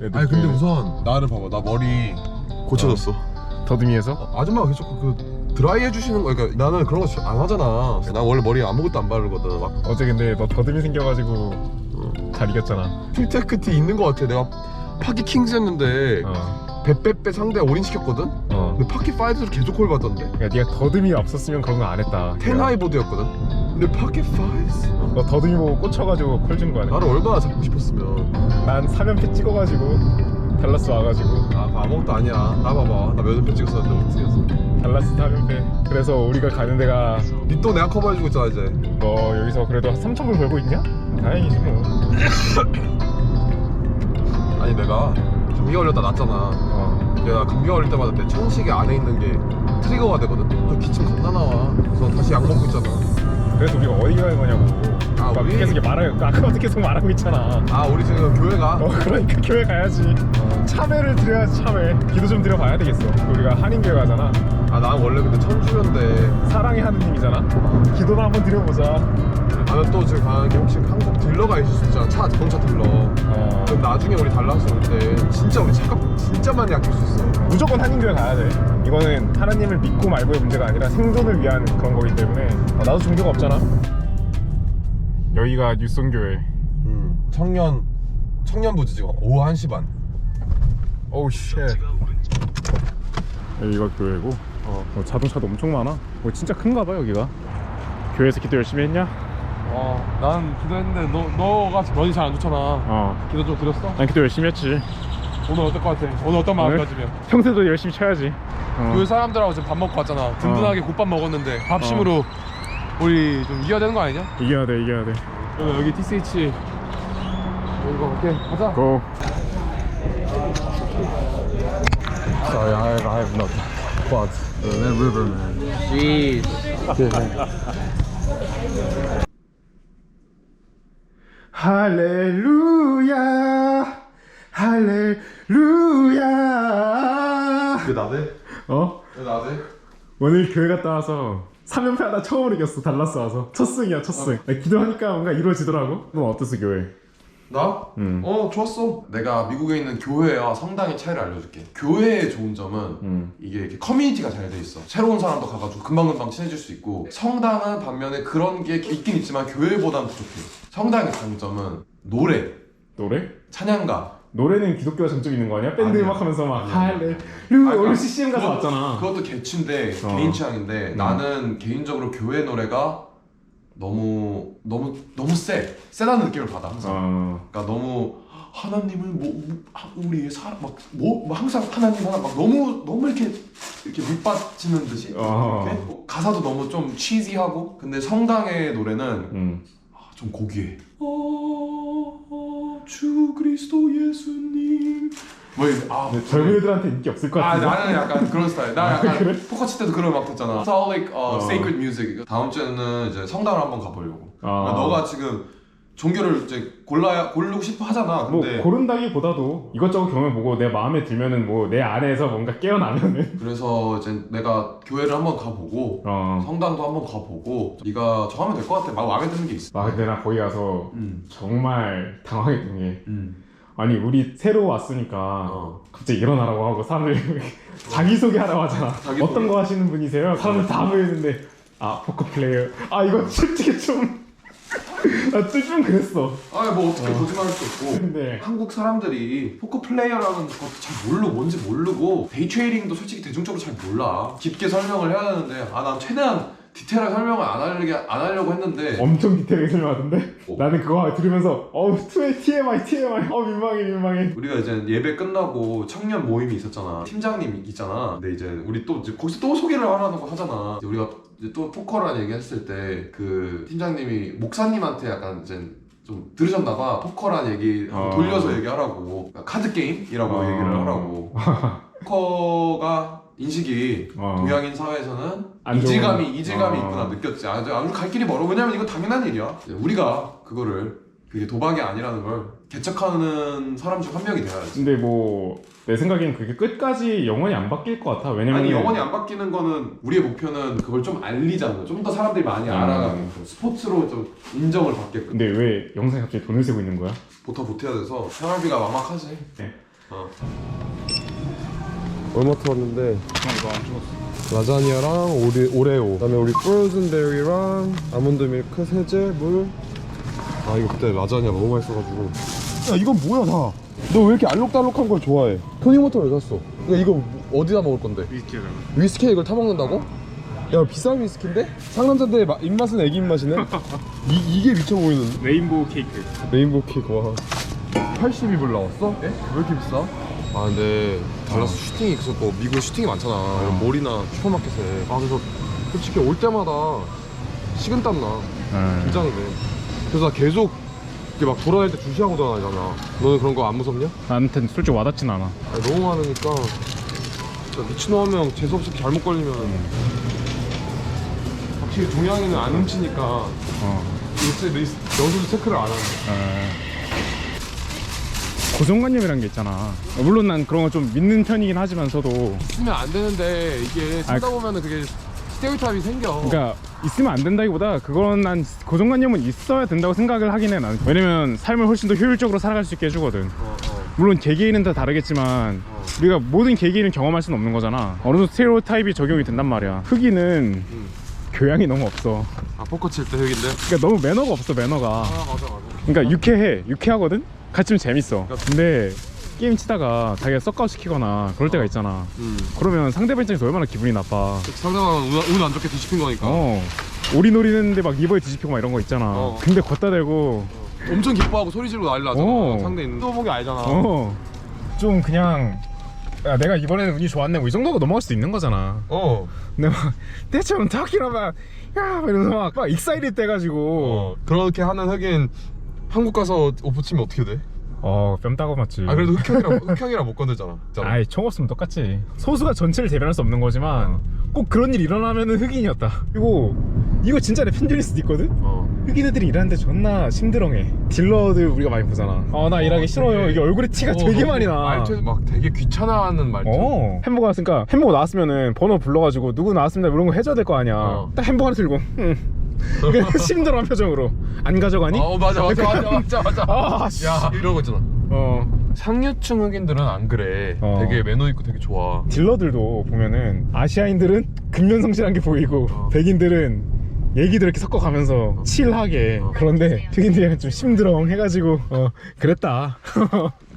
아니 근데 우선 나를 봐봐. 나 머리 고쳐졌어. 더듬이에서? 아줌마가 계속 그 드라이 해주시는 거 그러니까 나는 그런 거 안 하잖아. 나 원래 머리 아무것도 안 바르거든. 막 어제 근데 너 더듬이 생겨가지고 잘 이겼잖아. 필테크 티 있는 거 같아. 내가 파키 킹스 했는데 어. 베빼빼 상대 올인 시켰거든? 어. 근데 파키 파이브로 계속 콜 받던데 그러니까 네가 더듬이 없었으면 그런 거 안 했다. 텐하이보드였거든? 근데 파키 파이브? 너 더듬이 보고 꽂혀가지고 콜 준 거야. 나를 얼마나 잡고 싶었으면 난 3연패 찍어가지고 달라스 와가지고 아 그거 아무것도 아니야 나 봐봐 나몇연 찍었었는데 어떻게 했어 달라스 3연패. 그래서 우리가 가는 데가 니또 내가 커버해주고 있잖아 이제 너 여기서 그래도 3천 불 벌고 있냐? 다행이지 뭐. 아니 내가 감기 걸렸다 났잖아 어. 내가 감기 걸릴 때마다 내 천식이 안에 있는 게 트리거가 되거든 그 기침 겁나 나와 그래서 다시 약 먹고 있잖아 그래서 우리가 어디 가는 거냐고. 아, 막 우리? 계속 말하고 아까부터 계속 말하고 있잖아. 아 우리 지금 교회 가? 어 그러니까 교회 가야지. 참회를 드려야지 참회. 기도 좀 드려봐야 되겠어. 우리가 한인교회 가잖아. 아 난 원래 근데 천주교인데 사랑의 하느님이잖아. 기도를 한번 드려보자. 나는 또 지금 가는 게 혹시 한국 딜러가 있을 수 있잖아 차 자동차 딜러 어. 그럼 나중에 우리 달라서 올때 진짜 우리 차값 진짜 많이 아낄 수 있어 무조건 한인교회 가야 돼. 이거는 하나님을 믿고 말고의 문제가 아니라 생존을 위한 그런 거기 때문에 어, 나도 종교가 없잖아. 여기가 뉴송교회. 음. 청년 청년부지 지금 오후 1시 반 오우 쉣. 여기가 교회고 어, 어, 자동차도 엄청 많아. 어, 진짜 큰가 봐 여기가. 교회에서 기도 열심히 했냐? 어, 난 기도했는데 너, 너가 면이 잘 안 좋잖아 어. 기도 좀 드렸어? 난 기도 열심히 했지. 오늘 어떨 것 같아? 오늘 어떤 오늘? 마음가짐이야? 평소에도 열심히 쳐야지. 어. 교회 사람들하고 지금 밥 먹고 왔잖아 든든하게 국밥 먹었는데 밥심으로 우리 좀 이겨야 되는 거 아니냐? 이겨야 돼, 이겨야 돼. 그러면 여기 TCH 이거 오케이 가자 고. Sorry, I have, I have not quads. Uh, river, man. Jeez. 할렐루야. 할렐루야. 왜 나대? 어? 왜 나대? 오늘 교회 갔다 와서 3연패 하다 처음으로 이겼어. 달라스 와서. 첫 승이야, 첫 승. 기도하니까 뭔가 이루어지더라고. 너 어땠어, 교회? 나? 음. 어 좋았어 내가 미국에 있는 교회와 성당의 차이를 알려줄게 교회의 좋은 점은 음. 이게 이렇게 커뮤니티가 잘 돼 있어 새로운 사람도 가가지고 금방금방 친해질 수 있고 성당은 반면에 그런 게 있긴 있지만 교회보단 부족해 성당의 장점은 노래 노래? 찬양가 노래는 기독교가 장점이 있는 거 아니야? 밴드 아니야. 음악 하면서 막. 할렐루야. 아니, 오늘 CCM 가서 왔잖아. 그것도 개취인데 어. 개인 취향인데 음. 나는 개인적으로 교회 노래가 너무 너무 너무 세 세다는 느낌을 받아 항상 어. 그러니까 너무 하나님을 뭐 뭐, 하- 우리의 사랑 막뭐 뭐 항상 하나님 하나 막 너무 너무 이렇게 이렇게 밑받치는 듯이 어. 이렇게? 뭐 가사도 너무 좀 치지하고 근데 성당의 노래는 음. 아, 좀 고귀해. 어, 주 그리스도 예수님. 뭐 이래. 아, 근데 젊은 애들한테 인기 없을 것 아 같은데. 나는 약간 그런 스타일. 나 약간 그래? 포커 칠 때도 그런 음악 듣잖아. Catholic 어, 어. Sacred Music. 다음 주에는 이제 성당을 한번 가보려고. 아. 그러니까 너가 지금 종교를 이제 골라야 고르고 싶어 하잖아. 뭐 근데 고른다기보다도 이것저것 경험해 보고 내 마음에 들면은 뭐 내 안에서 뭔가 깨어나면은 그래서 이제 내가 교회를 한번 가보고 어. 성당도 한번 가보고 네가 정하면 될 것 같아. 막 마음에 드는 게 있어. 아 근데 나 거기 가서 음. 정말 당황했던 게 음. 아니 우리 새로 왔으니까 어. 갑자기 일어나라고 하고 사람들 자기 소개 하라고 하잖아 자기소개. 어떤 거 하시는 분이세요? 사람들 다 모이는데 아 포커 플레이어 아 이거 솔직히 좀 나좀 그랬어. 아, 뭐 어떻게 거짓말할 수 없고. 근데 한국 사람들이 포커 플레이어라는 것도 잘 모르고 뭔지 모르고 데이 트레이딩도 솔직히 대중적으로 잘 몰라. 깊게 설명을 해야 되는데 아 난 최대한 디테일하게 설명을 안 하려고, 안 하려고 했는데. 엄청 디테일하게 설명하던데? 어. 나는 그거 들으면서 어우 투에 TMI TMI. 어 민망해 민망해. 우리가 이제 예배 끝나고 청년 모임이 있었잖아. 팀장님 있잖아. 근데 이제 우리 또 이제 거기서 또 소개를 하라는 거 하잖아. 이제 우리가 이제 또 포커라는 얘기 했을 때 그 팀장님이 목사님한테 약간 이제 좀 들으셨나봐. 포커라는 얘기 한번 어. 돌려서 얘기하라고. 그러니까 카드 게임이라고 어. 얘기를 하라고. 포커가 인식이 어. 동양인 사회에서는 안 좋은- 이질감이 이질감이 어. 있구나 느꼈지. 아주 아주 갈 길이 멀어. 왜냐면 이건 당연한 일이야. 우리가 그거를 그게 도박이 아니라는 걸 개척하는 사람 중 한 명이 돼야지. 근데 뭐 내 생각엔 그게 끝까지 영원히 안 바뀔 것 같아 왜냐면 아니 영원히 안 바뀌는 거는 우리의 목표는 그걸 좀 알리자는 거. 좀더 사람들이 많이 음. 알아가는 거. 스포츠로 좀 인정을 받게끔. 근데 왜 영상에 갑자기 돈을 세고 있는 거야? 보터 보태야 돼서 생활비가 막막하지. 네. 어. 얼마 들었는데 이거 안 죽었어 라자냐랑 오레, 오레오 그다음에 우리 프로즌 베리랑 아몬드 밀크 세제 물아 이거 그때 라자냐 너무 맛있어가지고 야 이건 뭐야 다 너 왜 이렇게 알록달록한 걸 좋아해 토니모토 왜 샀어? 야 이거 어디다 먹을 건데? 위스키를 위스키에 이걸 타먹는다고? 야 비싼 위스키인데? 상남자인데 마- 입맛은 애기 입맛이네? 이, 이게 미쳐 보이는데? 레인보우 케이크 레인보우 케이크 와 82불 나왔어? 네? 왜 이렇게 비싸? 아 근데 달라스 슈팅이 있었고 미국에 슈팅이 많잖아. 이런 몰이나 슈퍼마켓에. 아 그래서 솔직히 올 때마다 식은땀 나. 네. 긴장이 돼. 그래서 나 계속 이렇게 막 돌아다닐 때 주시하고 돌아다니잖아. 너는 그런 거 안 무섭냐? 나한텐 솔직히 와닿진 않아. 아니, 너무 많으니까 진짜 미친놈 한 명 재수없이 잘못 걸리면 확실히 동양인은 안 훔치니까 어. 리스, 리스, 영수도 체크를 안 하는 고정관념이란 게 있잖아. 물론 난 그런 거 좀 믿는 편이긴 하지만서도. 쓰면 안 되는데 이게 쓰다 보면은 그게 스테레오타입이 생겨. 그러니까 있으면 안 된다기보다 그건 난 고정관념은 있어야 된다고 생각을 하긴 해 나는. 왜냐면 삶을 훨씬 더 효율적으로 살아갈 수 있게 해주거든. 어, 어. 물론 개개인은 다 다르겠지만 어. 우리가 모든 개개인을 경험할 수는 없는 거잖아. 어느 정도 스테레오 타입이 적용이 된단 말이야. 흑인은 음. 교양이 너무 없어. 아 포커 칠때 흑인데? 그러니까 너무 매너가 없어 매너가. 아 맞아 맞아. 그러니까 유쾌해. 유쾌하거든 같이 면 재밌어. 근데 게임 치다가 자기가 썩가웃 시키거나 그럴 때가 있잖아. 음. 그러면 상대방 입장에서 얼마나 기분이 나빠. 상대방은 운안 좋게 뒤집힌 거니까. 어. 오리 노리는데 막 리버에 뒤집히고 막 이런 거 있잖아. 어. 근데 걷다 대고 엄청 기뻐하고 소리 지르고 난리 나잖아. 어. 상대 있는 또 보기 알잖아. 어 좀 그냥 야 내가 이번에는 운이 좋았네. 뭐 이 정도가 넘어갈 수도 있는 거잖아. 어. 근데 막 때처럼 타키라 막야 막 이러면서 막, 막 익사이드 돼가지고. 어. 그렇게 하는 흑인 한국 가서 오프 치면 어떻게 돼? 어 뺨 따고 맞지. 아 그래도 흑형이랑 흑형이랑 못 건들잖아 있잖아. 아이 총 없으면 똑같지. 소수가 전체를 대변할 수 없는 거지만 꼭 그런 일 일어나면은 흑인이었다. 그리고 이거 진짜 내 편견일 수도 있거든? 어. 흑인 애들이 일하는데 존나 심드렁해. 딜러들 우리가 많이 보잖아. 어나 일하기 싫어요. 이게 얼굴에 티가 어, 되게 너무 많이 나. 말투 막 되게 귀찮아하는 말투. 어. 햄버거 나왔으니까 햄버거 나왔으면은 번호 불러가지고 누구 나왔습니다 이런 거 해줘야 될 거 아니야. 어. 딱 햄버거 하나 들고. 응 심드렁한 표정으로 안 가져가니? 어 맞아 맞아 맞아 맞아 맞아 아, 씨. 야거 있잖아 어 상류층 흑인들은 안 그래 어. 되게 매너 있고 되게 좋아 딜러들도 보면은 아시아인들은 근면 성실한 게 보이고 어. 백인들은 얘기들 이렇게 섞어가면서 칠하게 어. 그런데 흑인들이 좀 심드렁 해가지고 어 그랬다